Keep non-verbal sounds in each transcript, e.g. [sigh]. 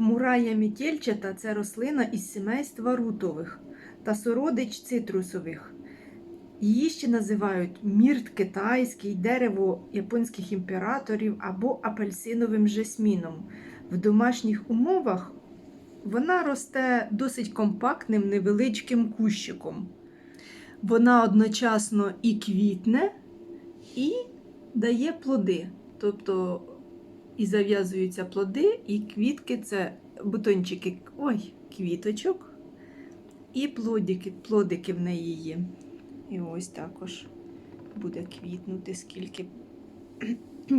Мурая мітєльчата це рослина із сімейства рутових та сородич цитрусових. Її ще називають мірт китайський, дерево японських імператорів або апельсиновим жасміном. В домашніх умовах вона росте досить компактним невеличким кущиком. Вона одночасно і квітне, і дає плоди. Тобто і зав'язуються плоди, і квітки це бутончики ой, квіточок, і плодики, плодики в неї є. І ось також буде квітнути скільки. [clears throat]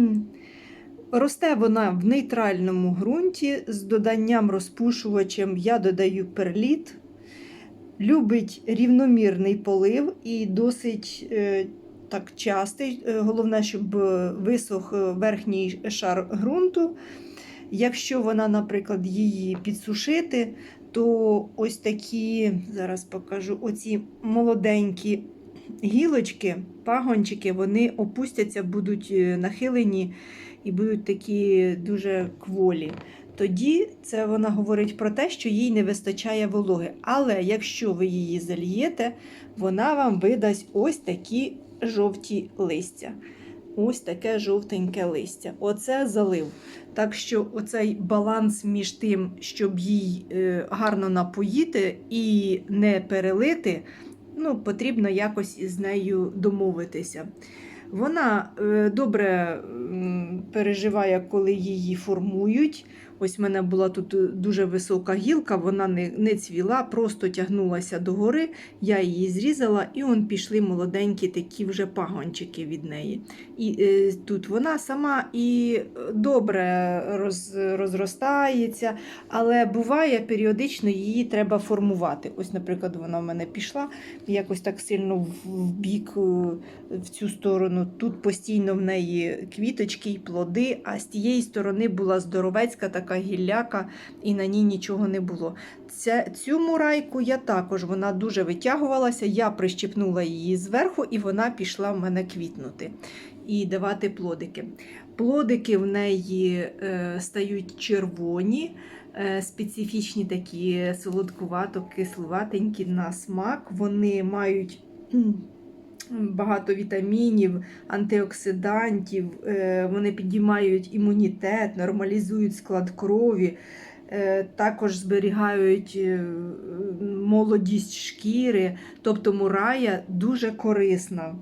Росте вона в нейтральному ґрунті з доданням розпушувачем я додаю перліт. Любить рівномірний полив і досить е, так частий. Е, Головне, щоб висох е, верхній шар ґрунту. Якщо вона, наприклад, її підсушити, то ось такі, зараз покажу, оці молоденькі гілочки, пагончики, вони опустяться, будуть е, нахилені і будуть такі дуже кволі. Тоді це вона говорить про те, що їй не вистачає вологи. Але якщо ви її зальєте, вона вам видасть ось такі жовті листя. Ось таке жовтеньке листя. Оце залив. Так що оцей баланс між тим, щоб їй е, гарно напоїти і не перелити, ну, потрібно якось із нею домовитися. Вона е, добре переживає, коли її формують. Ось в мене була тут е, дуже висока гілка, вона не, не цвіла, просто тягнулася догори. Я її зрізала, і он пішли молоденькі такі вже пагончики від неї. І е, тут вона сама і добре роз, розростається, але буває періодично її треба формувати. Ось, наприклад, вона в мене пішла якось так сильно в, в бік, е, в цю сторону. Тут постійно в неї квіточки і плоди, а з тієї сторони була здоровецька така гілляка, і на ній нічого не було. Ця, цю мурайку я також вона дуже витягувалася. Я прищепнула її зверху, і вона пішла в мене квітнути і давати плодики. Плодики в неї е, стають червоні, е, специфічні такі солодкувато-кисловатенькі на смак. Вони мають багато вітамінів, антиоксидантів, е, вони підіймають імунітет, нормалізують склад крові. Е, Також зберігають е, молодість шкіри, тобто мурая дуже корисна.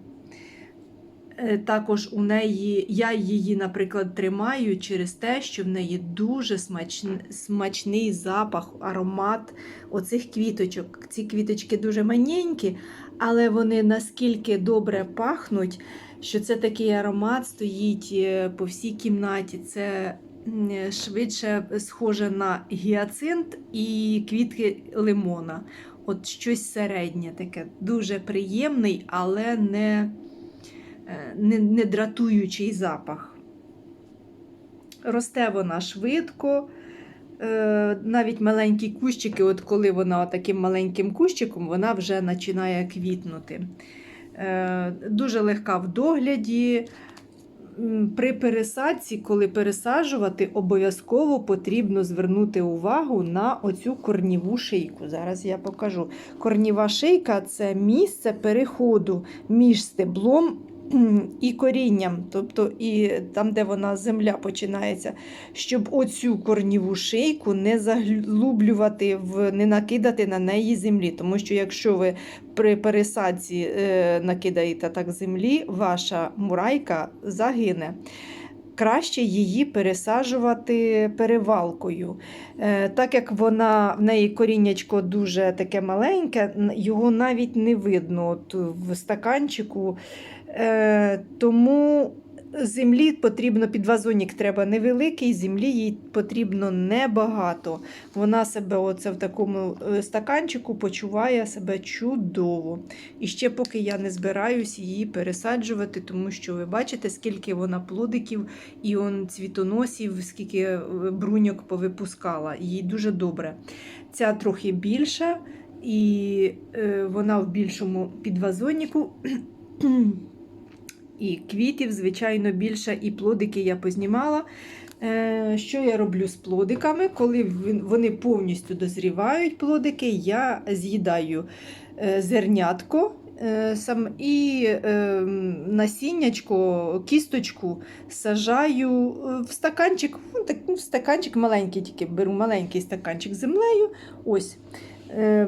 Також у неї, я її, наприклад, тримаю через те, що в неї дуже смачний, смачний запах, аромат оцих квіточок. Ці квіточки дуже маленькі, але вони наскільки добре пахнуть, що це такий аромат стоїть е, по всій кімнаті. Це швидше схоже на гіацинт і квітки лимона. От щось середнє таке, дуже приємний, але не е, не, не дратуючий запах. Росте вона швидко. Е, Навіть маленькі кущики, от коли вона таким маленьким кущиком, вона вже починає квітнути. Е, Дуже легка в догляді. При пересадці, коли пересаджувати, обов'язково потрібно звернути увагу на оцю корніву шийку. Зараз я покажу. Корніва шийка це місце переходу між стеблом і корінням, тобто і там, де вона земля починається, щоб оцю корніву шийку не заглублювати, в, не накидати на неї землі. Тому що якщо ви при пересадці е, накидаєте так землі, ваша мурайка загине. Краще її пересаджувати перевалкою. Е, так як вона в неї коріннячко дуже таке маленьке, його навіть не видно от в стаканчику. Е, тому землі потрібно, підвазонник треба невеликий, землі їй потрібно небагато. Вона себе оце в такому е, стаканчику почуває себе чудово. І ще поки я не збираюсь її пересаджувати, тому що ви бачите, скільки вона плодиків і он цвітоносів, скільки е, бруньок повипускала. Їй дуже добре. Ця трохи більша, і е, вона в більшому підвазоннику. І квітів, звичайно, більше, і плодики я познімала. Е, Що я роблю з плодиками? Коли вони повністю дозрівають, плодики, я з'їдаю е, зернятко е, сам, і насіннячко, кісточку сажаю в стаканчик, ну, ну, в стаканчик маленький, тільки беру маленький стаканчик з землею. Ось.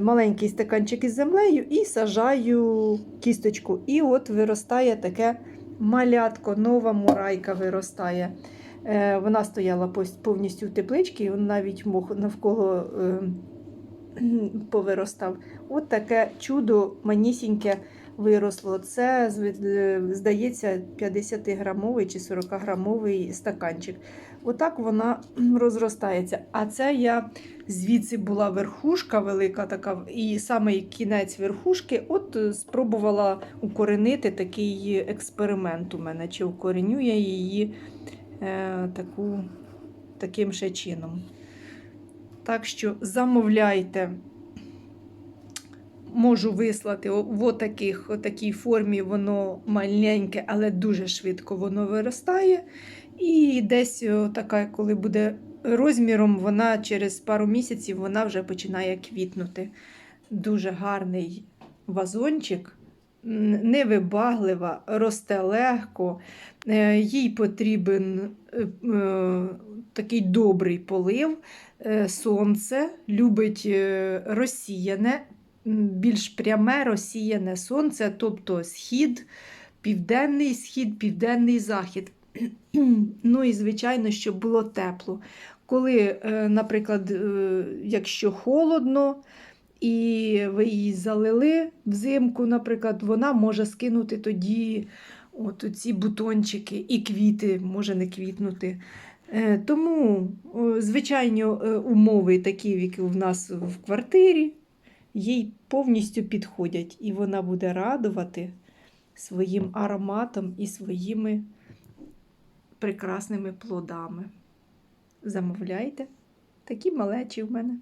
Маленький стаканчик із землею і сажаю кісточку. І от виростає таке малятко, нова мурайка виростає. Е, Вона стояла повністю в тепличці, і навіть мох навколо е, [clears throat] повиростав. От таке чудо манісіньке виросло. Це, е, здається, 50-грамовий чи 40-грамовий стаканчик. Отак вона розростається. А це я звідси була верхушка велика така, і саме кінець верхушки, от е, спробувала укоренити такий експеримент у мене, чи укореню я її е, таку, таким ще чином. Так що замовляйте. Можу вислати в отаких, отакій формі, воно маленьке, але дуже швидко воно виростає. І десь така, коли буде розміром, вона через пару місяців вона вже починає квітнути. Дуже гарний вазончик, невибаглива, росте легко. Е, Їй потрібен е, е, такий добрий полив, сонце, любить розсіяне, більш пряме розсіяне сонце, тобто схід, південний схід, південний захід. [clears throat] Ну і, звичайно, щоб було тепло. Коли, е, наприклад, е, якщо холодно, і ви її залили взимку, наприклад, вона може скинути тоді от ці бутончики і квіти може не квітнути. Е, Тому о, звичайні е, умови, такі, які в нас в квартирі, їй повністю підходять, і вона буде радувати своїм ароматом і своїми прекрасними плодами. Замовляйте. Такі малечі в мене.